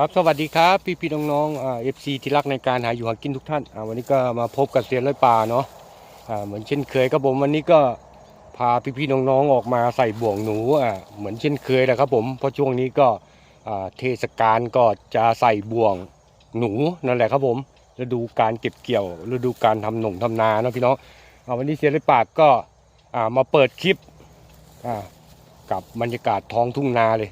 ครับสวัสดีครับพี่พี่น้องๆเอฟซีที่รักในการหาอยู่หากินทุกท่านวันนี้ก็มาพบกับเซียนร้อยป่าเนาะเหมือนเช่นเคยครับผมวันนี้ก็พาพี่พี่น้องๆออกมาใส่บ่วงหนูอ่าเหมือนเช่นเคยแหละครับผมเพราะช่วงนี้ก็เทศกาลก็จะใส่บ่วงหนูนั่นแหละครับผมฤดูการเก็บเกี่ยวฤดูการทำหนงทำนาเนาะพี่น้องอวันนี้เซียนร้อยป่าก็มาเปิดคลิปกับบรรยากาศท้องทุ่งนาเลย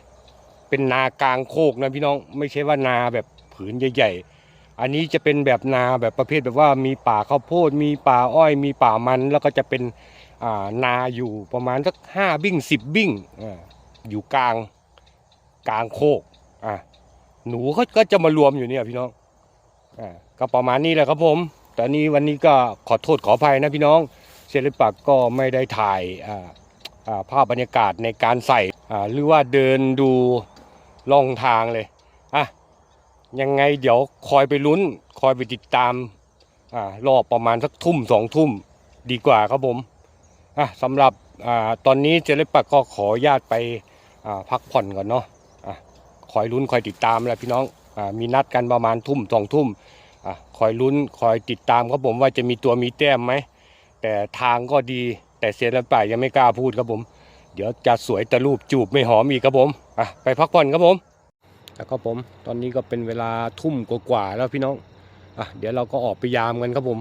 เป็นนากลางโคกนะพี่น้องไม่ใช่ว่านาแบบผืนใหญ่ ๆ อันนี้จะเป็นแบบนาแบบประเภทแบบว่ามีป่าข้าวโพด มีป่าอ้อย มีป่ามัน แล้วก็จะเป็นอ่านาอยู่ประมาณสักห้าบิ้งสิบบิ้งอ่าอยู่กลางกลางโคกอ่าหนูเขาก็จะมารวมอยู่เนี่ยพี่น้องอ่าก็ประมาณนี้แหละครับผมแต่นี้วันนี้ก็ขอโทษขออภัยนะพี่น้องเซเลปักก็ไม่ได้ถ่ายอ่าอ่าภาพบรรยากาศในการใส่อ่าหรือว่าเดินดู ล่องทางเลยอะยังไงเดี๋ยวคอยไปลุ้น คอยไปติดตามอ่ารอบประมาณสักทุ่มสองทุ่มดีกว่าครับผมอะสำหรับอ่าตอนนี้เจเล็ปักก็ขอญาตไปอ่าพักผ่อนก่อนเนาะอะคอยลุ้นคอยติดตามแหละพี่น้องอ่ามีนัดกันประมาณทุ่มสองทุ่มอะคอยลุ้นคอยติดตามครับผมว่าจะมีตัวมีแต้มไหมแต่ทางก็ดีแต่เซเลปักยังไม่กล้าพูดครับผม เดี๋ยวจะสวยแต่รูปจูบไม่หอมอีกครับผมอะไปพักผ่อนครับผมแล้วก็ผมตอนนี้ก็เป็นเวลาทุ่มกว่าๆแล้วพี่น้องอะเดี๋ยวเราก็ออกไปยามกันครับผม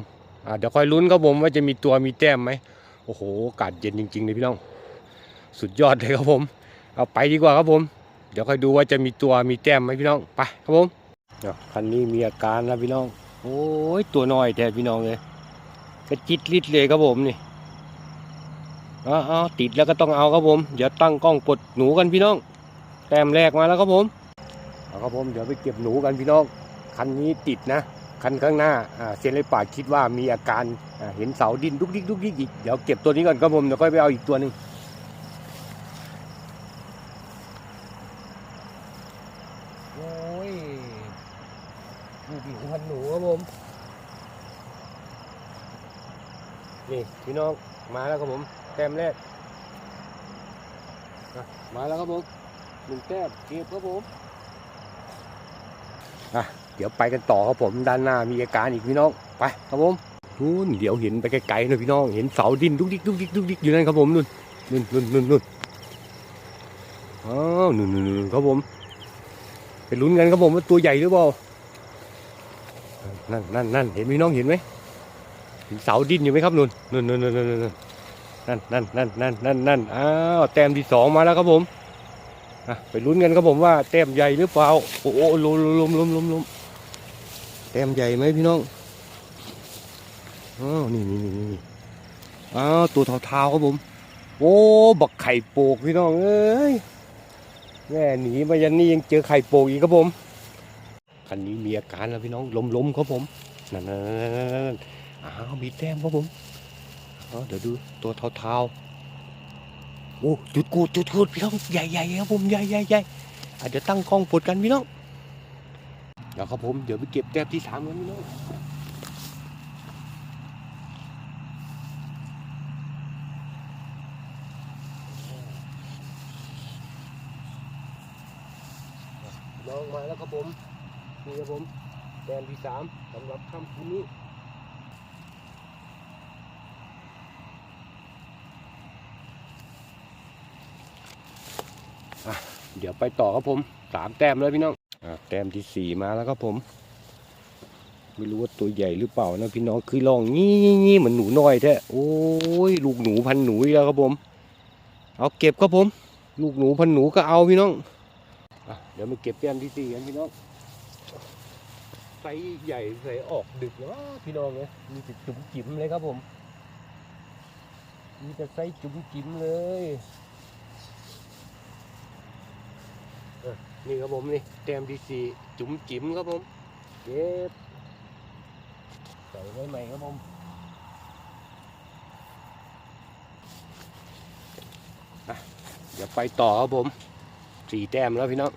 อะเดี๋ยวคอยลุ้นครับผมว่าจะมีตัวมีแต้มไหมโอ้โหอากาศเย็นจริงๆเลยพี่น้อง สุดยอดเลยครับผม เอาไปดีกว่าครับผม เดี๋ยวคอยดูว่าจะมีตัวมีแต้มไหมพี่น้องไปครับผมอะคันนี้มีอาการแล้วพี่น้อง โอ้ยตัวน้อยแท้พี่น้องเลยกระจิตลิดเลยครับผมนี่ เอาเอาติดแล้วก็ต้องเอาครับผม เดี๋ยวตั้งกล้องกดหนูกันพี่น้อง แต้มแรกมาแล้วครับผมเอาครับผมเดี๋ยวไปเก็บหนูกันพี่น้อง คันนี้ติดนะ คันข้างหน้าอ่าเซนเลยปากคิดว่ามีอาการอ่าเห็นเสาดินดุกดิกดุกดิกอีกเดี๋ยวเก็บตัวนี้ก่อนครับผมเดี๋ยวค่อยไปเอาอีกตัวหนึ่งโอ้ยดูดิพันหนูครับผมนี่พี่น้องมาแล้วครับผม แต้มแรกอ่มาแล้วครับผมหนึ่งแต้มเก็บครับผมอะเดี๋ยวไปกันต่อครับผมด้านหน้ามีอาการอีกพี่น้องไปครับผมนู่นเดี๋ยวเห็นไปไกลๆหน่อยพี่น้องเห็นเสาดินดุกดิกดุกดิกดุกดิกอยู่นั่นครับผมนู่นนู่นนู่นนู่นนู่นอ้าวนู่นนู่นนู่นครับผมไปลุ้นกันครับผมว่าตัวใหญ่หรือเปล่านั่นนั่นนั่นเห็นพี่น้องเห็นไหมเห็นเสาดินอยู่ไหมครับนุ่นนุ่นนุ่นนุ่น นั่นนั่นนั่นนั่นนั่นนั่นอ้าวแต้มที่สองมาแล้วครับผมไปลุ้นกันครับผมว่าแต้มใหญ่หรือเปล่าโอ้โหลมลมลมลมลมแต้มใหญ่ไหมพี่น้องอ้าวนี่นี่นี่นี่อ้าวตัวเทาๆครับผม โอ้บักไข่โปกพี่น้องเอ้ยแม่หนีมายันนี่ยังเจอไข่โปกอีกครับผมคันนี้มีอาการแล้วพี่น้องล้มๆครับผมนั่นนั่นนั่นนั่นนั่นอ้าวมีแต้มครับผม เดี๋ยวดูตัวเทาๆโอ้จุดกูดจุดกูดพี่น้องใหญ่ๆครับผมใหญ่ใหญ่ใหญ่อะเดี๋ยวตั้งกล้องปดกันพี่น้องเดี๋ยวครับผมเดี๋ยวไปเก็บแต้มที่สามกันพี่น้องน้องมาแล้วครับผมนี่ครับผมแต้มที่สามสำหรับค่ำคืนนี้ เดี๋ยวไปต่อครับผมสามแต้มเลยพี่น้องอะแต้มที่สี่มาแล้วครับผม ไม่รู้ว่าตัวใหญ่หรือเปล่านะพี่น้องคือลองงี้งี้เหมือนหนูน้อยแท้โอ้ยลูกหนูพันหนูอีกแล้วครับผม เอาเก็บครับผม ลูกหนูพันหนูก็เอาพี่น้องอะเดี๋ยวมาเก็บแต้มที่สี่กันพี่น้องไซส์ใหญ่ใส่ออกดึกเนาะพี่น้องเลยมีแต่จุ๋มจิ๋มเลยครับผม มีแต่ไซส์จุ๋มจิ๋มเลย นี่ครับผมนี่แต้มที่สี่จุ๋มจิ๋มครับผมเก็บใส่ไว้ใหม่ครับผมอะเดี๋ยวไปต่อครับผมสี่แต้มแล้วพี่น้อง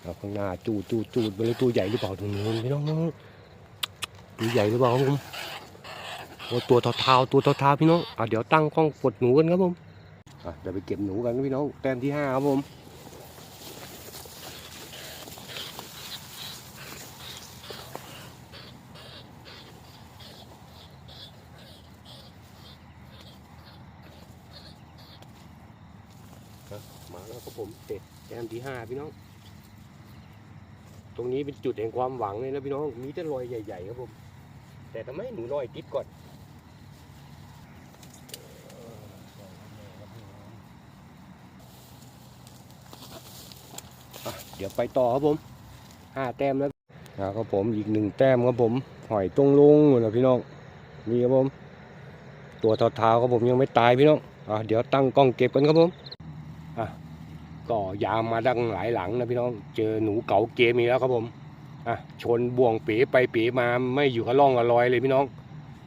เอาข้างหน้าจูดจูดจูดไปเลยตัวใหญ่หรือเปล่าตรงนู้นพี่น้องตัวใหญ่หรือเปล่าครับผมตัวเทาๆตัวเทาๆพี่น้องอะเดี๋ยวตั้งกล้องกดหนูกันครับผมอะเดี๋ยวไปเก็บหนูกันพี่น้องแต้มที่ห้าครับผม แล้วครับ ผมเสร็จแต้มที่ห้าพี่น้อง ตรงนี้เป็นจุดแห่งความหวังเลยนะพี่น้อง มีแต่รอยใหญ่ ๆ ครับผม แต่ทำไมหนูน้อยติดก่อนเดี๋ยวไปต่อครับผมห้าแต้มแล้วนะครับผมอีกหนึ่งแต้มครับผม หอยตรงลุงนะพี่น้องนี่ครับผม ตัวเท้าๆครับผมยังไม่ตายพี่น้องอะเดี๋ยวตั้งกล้องเก็บกันครับผมอะ ก็ยามมาดังหลายหลังนะพี่น้องเจอหนูเก๋าเกมอีกแล้วครับผมอะชนบ่วงเป๋ไปเป๋มาไม่อยู่กับร่องกับรอยเลยพี่น้อง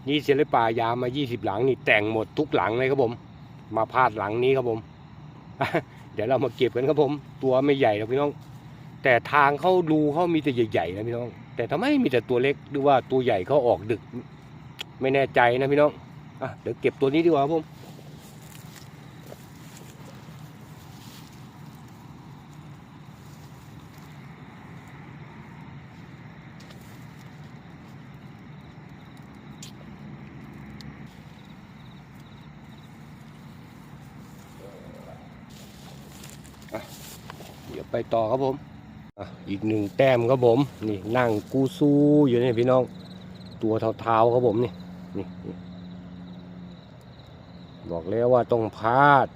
นี่เสลป่ายามมา 20 หลังนี่แต่งหมดทุกหลังเลยครับผม มาพาดหลังนี้ครับผม เดี๋ยวเรามาเก็บกันครับผม ตัวไม่ใหญ่หรอกพี่น้อง แต่ทางเข้าดูเขามีแต่ใหญ่ๆนะพี่น้อง แต่ทำไมมีแต่ตัวเล็กหรือว่าตัวใหญ่เขาออกดึก ไม่แน่ใจนะพี่น้องอะเดี๋ยวเก็บตัวนี้ดีกว่าครับผม ต่อครับผมออีกหนึ่งแต้มครับผม นี่นั่งกูซูอยู่นี่พี่น้อง ตัวเท้าๆครับผมนี่นี่บอกแล้วว่าต้องพลาด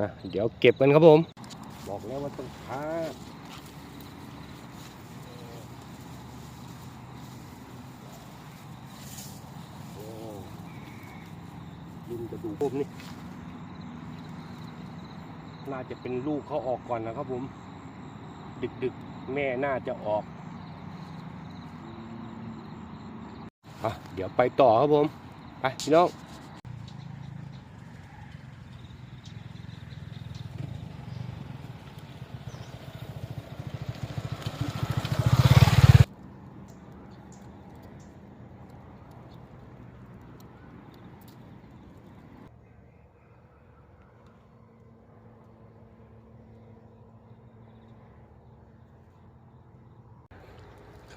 นะเดี๋ยวเก็บกันครับผม บอกแล้วว่าต้องพลาดโอ้ยินกระดูกผมนี่ น่าจะเป็นลูกเขาออกก่อนนะครับผม ดึกดึกๆแม่น่าจะออกอะเดี๋ยวไปต่อครับผม ไปพี่น้อง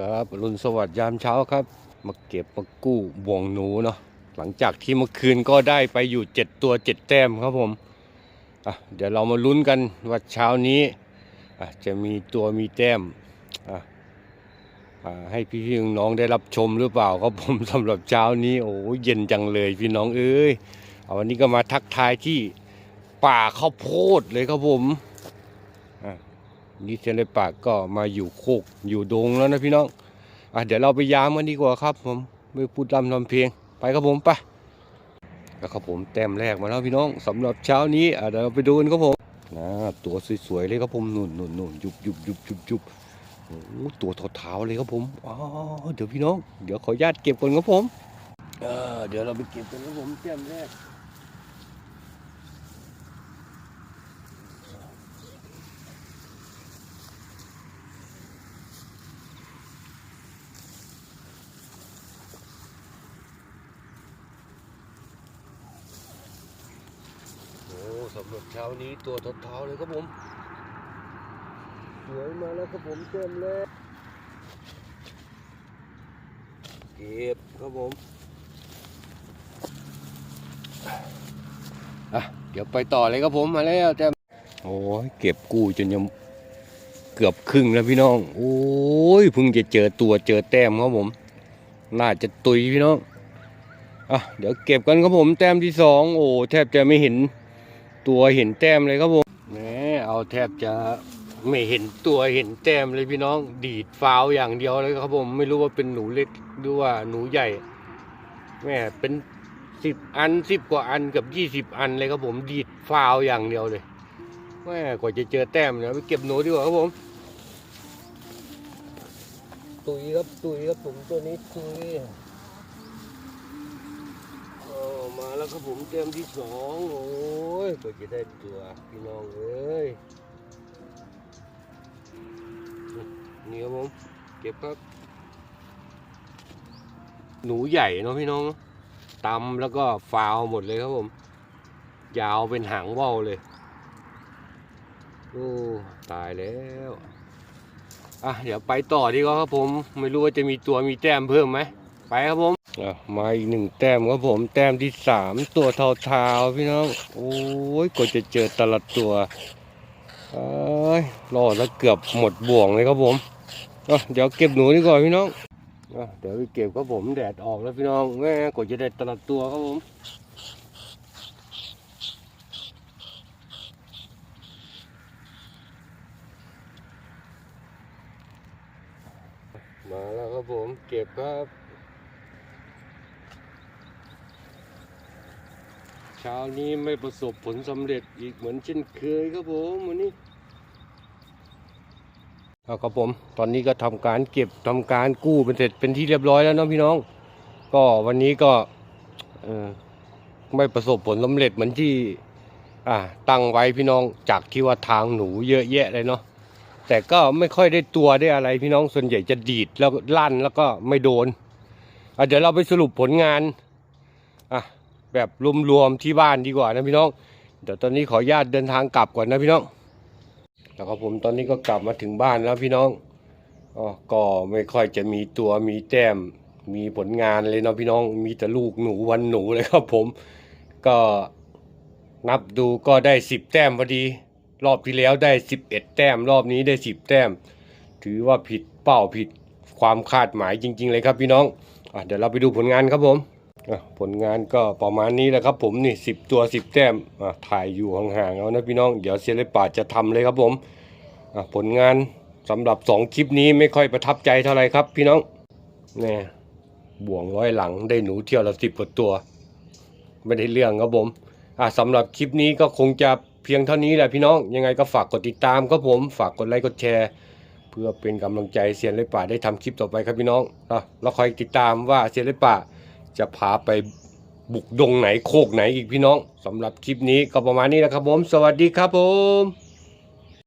ครับรุณสวัสดิ์ยามเช้าครับ มาเก็บมากู้บ่วงหนูเนาะหลังจากที่เมื่อคืนก็ได้ไปอยู่เจ็ดตัวเจ็ดแต้มครับผมอะเดี๋ยวเรามาลุ้นกันว่าเช้านี้อะจะมีตัวมีแต้มอะอ่าให้พี่พี่น้องได้รับชมหรือเปล่าครับผมสำหรับเช้านี้โอ้เย็นจังเลยพี่น้องเอ้ยอาวันนี้ก็มาทักทายที่ป่าข้าวโพดเลยครับผม นี่เซนเลยปากก็มาอยู่โคกอยู่ดงแล้วนะพี่น้องอะเดี๋ยวเราไปยามกันดีกว่าครับ ผมไม่พูดลำทำเพลงไปครับผมไปแล้วครับผมแต้มแรกมาแล้วพี่น้องสำหรับเช้านี้อะเดี๋ยวเราไปดูกันครับผมนะตัวสวยๆเลยครับผมนุ่นนุ่นนุ่นยุบยุบยุบยุบยุบโอ้ตัวเท้าๆเลยครับผมอ๋อเดี๋ยวพี่น้อง เดี๋ยวขออนุญาตเก็บก่อนครับผมเออเดี๋ยวเราไปเก็บกันครับผมแต้มแรก โอ้ สำหรับเช้านี้ตัวเท้าๆเลยครับผมสวยมาแล้วครับผมเต็มเลยเก็บครับผมอะเดี๋ยวไปต่อเลยครับผมมาแล้วแต้มโอ้ยเก็บกู้จนยังเกือบครึ่งแล้วพี่น้อง โอ้ยเพิ่งจะเจอตัวเจอแต้มครับผม น่าจะตุยพี่น้องอะเดี๋ยวเก็บกันครับผมแต้มที่สองโอ้แทบจะไม่เห็น ตัวเห็นแต้มเลยครับผมแหมเอาแทบจะไม่เห็นตัวเห็นแต้มเลยพี่น้อง ดีดฟาวอย่างเดียวเลยครับผม ไม่รู้ว่าเป็นหนูเล็กหรือว่าหนูใหญ่แม่เป็นสิบอันสิบกว่าอันกับยี่สิบอันเลยครับผม ดีดฟาวอย่างเดียวเลยแม่กว่าจะเจอแต้มเนี่ยไปเก็บหนูดีกว่าครับผม ตุยครับตุยครับผมตัวนี้ตุย โอ้มา แล้วครับผมเต็มที่สองโอ้ยกว่าจะได้ตัวพี่น้องเอ้ยนี่ครับผมเก็บครับ หนูใหญ่เนาะพี่น้องตำแล้วก็ฟาวหมดเลยครับผม ยาวเป็นหางว่าวเลยโอ้ตายแล้วอะเดี๋ยวไปต่อดีกว่าครับผม ไม่รู้ว่าจะมีตัวมีแต้มเพิ่มไหมไปครับผม มาอีกหนึ่งแต้มครับผมแต้มที่สามตัวเทาๆพี่น้องโอ้ยกว่าจะเจอต่ละตัวเอ้ยรอแล้วเกือบหมดบ่วงเลยครับผมเดี๋ยวเก็บหนูดีกว่าพี่น้องเดี๋ยวไปเก็บครับผมแดดออกแล้วพี่น้องแม่กว่าจะได้ตลาดตัวครับผมมาแล้วครับผมเก็บครับ ช้านี้ไม่ประสบผลสำเร็จอีกเหมือนเช่นเคยครับผมวันนี้เอาครับผม ตอนนี้ก็ทำการเก็บทำการกู้เป็นเสร็จเป็นที่เรียบร้อยแล้วเนาะพี่น้อง ก็วันนี้ก็ไม่ประสบผลสำเร็จเหมือนที่อ่าตั้งไว้พี่น้องจากที่ว่าทางหนูเยอะแยะเลยเนาะแต่ก็ไม่ค่อยได้ตัวได้อะไรพี่น้องส่วนใหญ่จะดีดแล้วลั่นแล้วก็ไม่โดนเดี๋ยวเราไปสรุปผลงานอะ แบบรวมๆที่บ้านดีกว่านะพี่น้อง เดี๋ยวตอนนี้ขออนุญาตเดินทางกลับก่อนนะพี่น้องแล้วก็ผมตอนนี้ก็กลับมาถึงบ้านแล้วพี่น้องอ๋อก็ไม่ค่อยจะมีตัวมีแต้มมีผลงานเลยเนาะพี่น้องมีแต่ลูกหนูวันหนูเลยครับผม ก็นับดูก็ได้สิบแต้มพอดี รอบที่แล้วได้สิบเอ็ดแต้ม รอบนี้ได้สิบแต้ม ถือว่าผิดเป้าผิดความคาดหมายจริง ๆ เลยครับพี่น้องอเดี๋ยวเราไปดูผลงานครับผม ผลงานก็ประมาณนี้แหละครับ ผมนี่สิบตัวสิบแต้มอะถ่ายอยู่ห่างๆเอานะพี่น้อง เดี๋ยวเซียนเลยป่าจะทำเลยครับผมอะผลงานสำหรับสองคลิปนี้ไม่ค่อยประทับใจเท่าไหร่ครับ พี่น้องเนี่ยบ่วงร้อยหลังได้หนูเที่ยวละสิบกว่าตัว ไม่ได้เรื่องครับผมอะสำหรับคลิปนี้ก็คงจะเพียงเท่านี้แหละพี่น้อง ยังไงก็ฝากกดติดตามครับผม ฝากกดไลค์กดแชร์เพื่อเป็นกำลังใจเซียนเลยป่าได้ทำคลิปต่อไปครับพี่น้องอะแล้วคอยติดตามว่าเซียนเลยป่า จะพาไปบุกดงไหนโคกไหนอีกพี่น้องสำหรับคลิปนี้ก็ประมาณนี้นะครับผม สวัสดีครับผม